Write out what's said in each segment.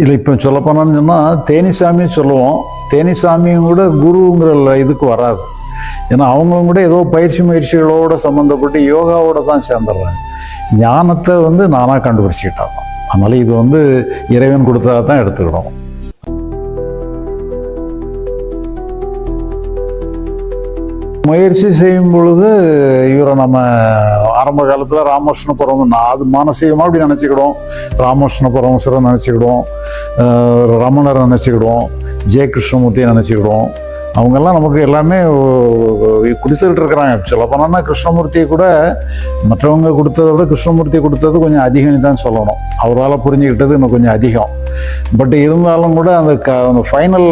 இல்லை இப்போ சொல்ல போனான்னு சொன்னால் தேனிசாமியும் சொல்லுவோம். தேனிசாமியும் கூட குருங்கிற இதுக்கு வராது. ஏன்னா அவங்களும் கூட ஏதோ பயிற்சி முயற்சிகளோட சம்மந்தப்பட்டு யோகாவோட தான் சேர்ந்துடுறாங்க. ஞானத்தை வந்து நானாக கண்டுபிடிச்சிக்கிட்டாங்க அதனால இது வந்து இறைவன் கொடுத்தா தான் எடுத்துக்கணும் முயற்சி செய்யும் பொழுது இவரை நம்ம ஆரம்ப காலத்தில் ராமகிருஷ்ணபுரம் அது மானசீகமாக அப்படி நினச்சிக்கிடுவோம். ராமகிருஷ்ணபுரம் பரமசரை நினச்சிக்கிடுவோம். ரமணர் ரமணரை நினச்சிக்கிடுவோம். ஜெய கிருஷ்ணமூர்த்தியை நினச்சிக்கிடுவோம். அவங்கெல்லாம் நமக்கு எல்லாமே கொடுத்துக்கிட்டு இருக்கிறாங்க. சொல்ல போனோம்னா கிருஷ்ணமூர்த்தியை கூட மற்றவங்க கொடுத்ததை விட கிருஷ்ணமூர்த்தி கொடுத்தது கொஞ்சம் அதிகம்னு தான் சொல்லணும். அவரால் புரிஞ்சுக்கிட்டது இன்னும் கொஞ்சம் அதிகம். பட் இருந்தாலும் கூட அந்த க அந்த ஃபைனல்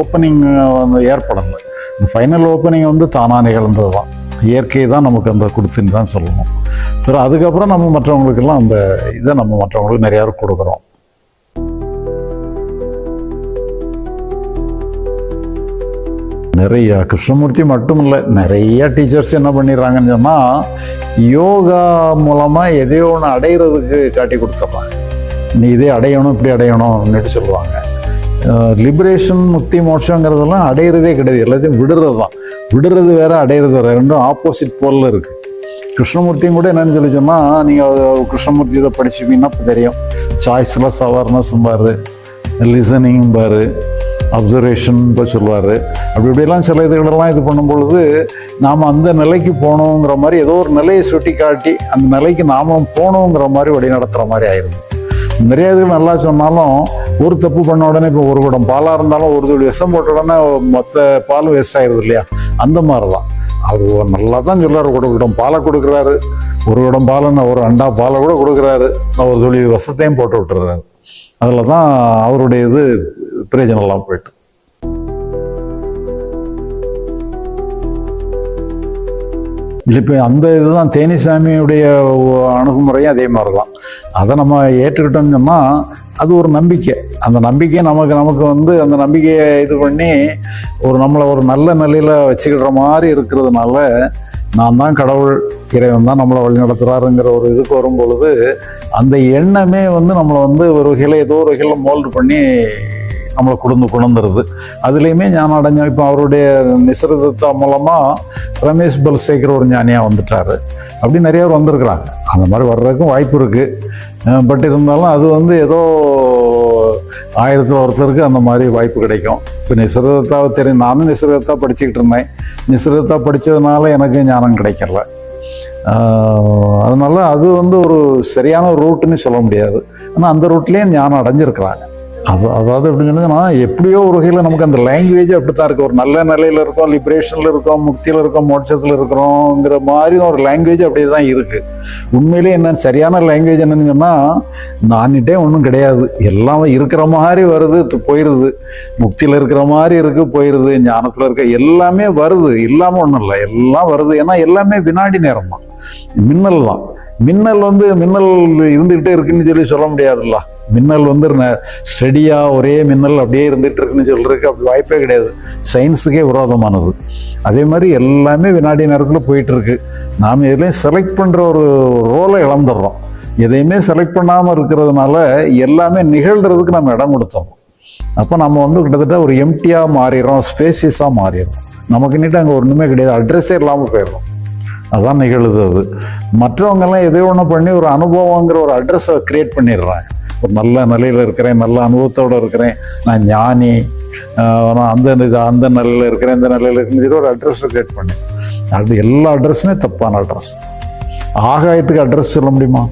ஓப்பனிங் வந்து ஏற்படலை. இந்த ஃபைனல் ஓப்பனிங் வந்து தானாக நிகழ்ந்தது தான் இயற்கை தான் நமக்கு அந்த கொடுத்துன்னு தான் சொல்லணும் சரி அதுக்கப்புறம் நம்ம மற்றவங்களுக்கெல்லாம் அந்த இதை நம்ம மற்றவங்களுக்கு நிறையா கொடுக்குறோம். நிறையா கிருஷ்ணமூர்த்தி மட்டும் இல்லை நிறைய டீச்சர்ஸ் என்ன பண்ணிடுறாங்கன்னு சொன்னால் யோகா மூலமாக எதையோ ஒன்று அடையிறதுக்கு காட்டி கொடுத்துட்றாங்க. நீ இதே அடையணும் இப்படி அடையணும் அப்படின்ட்டு சொல்லுவாங்க. லிபரேஷன் முக்தி மோட்சங்கிறதெல்லாம் அடையிறதே கிடையாது. எல்லாத்தையும் விடுறது தான் விடுறது வேற அடையிறது வேற. ரெண்டும் ஆப்போசிட் போலில் இருக்குது கிருஷ்ணமூர்த்தியும் கூட என்னன்னு சொல்லி சொன்னால் நீங்கள் கிருஷ்ணமூர்த்தி இதை படிச்சுப்பீங்கன்னா தெரியும். சாய்ஸ்லெஸ் அவேர்னஸ் பாரு லிசனிங் பாரு அப்சர்வேஷன் இப்போ சொல்லுவார். அப்படி இப்படிலாம் சில இதுகளெல்லாம் இது பண்ணும் பொழுது நாம் அந்த நிலைக்கு போகணுங்கிற மாதிரி ஏதோ ஒரு நிலையை சுட்டி காட்டி அந்த நிலைக்கு நாமும் போகணுங்கிற மாதிரி வழி நடத்துகிற மாதிரி ஆயிடுது. நிறைய இதுகள் நல்லா சொன்னாலும் ஒரு தப்பு பண்ண உடனே இப்போ ஒரு குடம் பாலாக இருந்தாலும் ஒரு துளி விஷம் போட்ட உடனே மொத்த பாலும் வேஸ்ட் ஆயிடுது இல்லையா? அந்த மாதிரி தான் அவர் நல்லா தான் சொல்றாரு ஒரு குடம் பாலை கொடுக்குறாரு. ஒரு குடம் பாலைன்னு ஒரு அண்டா பாலை கூட கொடுக்குறாரு. ஒரு துளி விஷத்தையும் போட்டு விட்டுறாரு. அதில் தான் அவருடைய இது பிரயோஜனம்லாம் போயிட்டு. இப்போ அந்த இதுதான் தேனிசாமியுடைய அணுகுமுறையும் அதே மாதிரி தான் அதை நம்ம ஏற்றுக்கிட்டோம்னு சொன்னால் அது ஒரு நம்பிக்கை. அந்த நம்பிக்கை நமக்கு நமக்கு வந்து அந்த நம்பிக்கையை இது பண்ணி ஒரு நம்மளை ஒரு நல்ல நிலையில் வச்சுக்கிற மாதிரி இருக்கிறதுனால நான் தான் கடவுள் இறைவன் தான் நம்மளை வழி நடத்துகிறாருங்கிற ஒரு இதுக்கு வரும் பொழுது அந்த எண்ணமே வந்து நம்மளை வந்து ஒரு வகையில் ஏதோ ஒரு வகையில் மோல்டு பண்ணி நம்மளை கொடுந்து கொண்டுருது அதுலேயுமே ஞானம் அடைஞ்ச இப்போ அவருடைய நிசரதத்தா மூலமாக ரமேஷ் பல்சேகர் ஒரு ஞானியாக வந்துட்டார். அப்படி நிறைய பேர் வந்திருக்கிறாங்க. அந்த மாதிரி வர்றதுக்கும் வாய்ப்பு இருக்குது பட் இருந்தாலும் அது வந்து ஏதோ ஆயிரத்தில் ஒருத்தருக்கு அந்த மாதிரி வாய்ப்பு கிடைக்கும். இப்போ நிசர்கத்தாவை தெரியும் நானும் நிசரதத்தா படிச்சுக்கிட்டு இருந்தேன். நிசரதத்தா படித்ததுனால எனக்கு ஞானம் கிடைக்கல. அதனால் அதனால அது வந்து ஒரு சரியான ஒரு ரூட்டுன்னு சொல்ல முடியாது. ஆனால் அந்த ரூட்லேயும் ஞானம் அடைஞ்சிருக்கிறாங்க. அது அதாவது எப்படின்னு எப்படியோ ஒரு வகையில் நமக்கு அந்த லாங்குவேஜ் அப்படித்தான் இருக்கு. ஒரு நல்ல நிலையில் இருக்கோம் லிபரேஷனில் இருக்கோம் முக்தியில் இருக்கோம் மோட்சத்தில் இருக்கிறோங்கிற மாதிரி ஒரு லாங்குவேஜ் அப்படியே தான் இருக்குது உண்மையிலேயே என்ன சரியான லாங்குவேஜ் என்னன்னு சொன்னால் நான்கிட்டே ஒன்றும் கிடையாது. எல்லாம் இருக்கிற மாதிரி வருது போயிடுது முக்தியில் இருக்கிற மாதிரி இருக்குது போயிடுது ஞானத்தில் இருக்க எல்லாமே வருது. இல்லாமல் ஒன்றும் இல்லை. எல்லாம் வருது. ஏன்னா எல்லாமே வினாடி நேரம் தான் மின்னல் தான் மின்னல் வந்து மின்னல் இருந்துகிட்டே இருக்குன்னு சொல்லி சொல்ல முடியாதுல்ல. மின்னல் வந்து ஸ்டெடியாக ஒரே மின்னல் அப்படியே இருந்துட்டு இருக்குன்னு சொல்றதுக்கு அப்படி வாய்ப்பே கிடையாது. சயின்ஸுக்கே விரோதமானது. அதே மாதிரி எல்லாமே வினாடி நேரத்தில் போயிட்டு இருக்கு நாம் எதுலையும் செலக்ட் பண்ணுற ஒரு ரோலை இழந்துடுறோம். எதையுமே செலக்ட் பண்ணாமல் இருக்கிறதுனால எல்லாமே நிகழ்கிறதுக்கு நம்ம இடம் கொடுத்தோம் அப்போ நம்ம வந்து கிட்டத்தட்ட ஒரு எம்டியாக மாறிடுறோம் ஸ்பேசியஸாக மாறிடுறோம். நமக்கு நீட்டு அங்கே ஒன்றுமே கிடையாது. அட்ரஸே இல்லாமல் போயிடுறோம். அதான் நிகழுது அது. மற்றவங்கெல்லாம் எதை ஒன்று பண்ணி ஒரு அனுபவங்கிற ஒரு அட்ரஸை கிரியேட் பண்ணிடுறாங்க. ஒரு நல்ல நிலையில் இருக்கிறேன் நல்ல அனுபவத்தோடு இருக்கிறேன். நான் ஞானி நான் அந்த இது அந்த நிலையில் இருக்கிறேன் இந்த நிலையில் இருக்கிறேன். ஒரு அட்ரஸ் கிரியேட் பண்ணேன். அது எல்லா அட்ரஸுமே தப்பான அட்ரஸ் ஆகாயத்துக்கு அட்ரஸ் சொல்ல முடியுமா?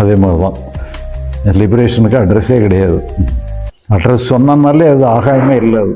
அதே மாதிரி தான் லிபரேஷனுக்கு அட்ரஸே கிடையாது அட்ரஸ் சொன்னனாலே அது ஆகாயமே இல்லை அது.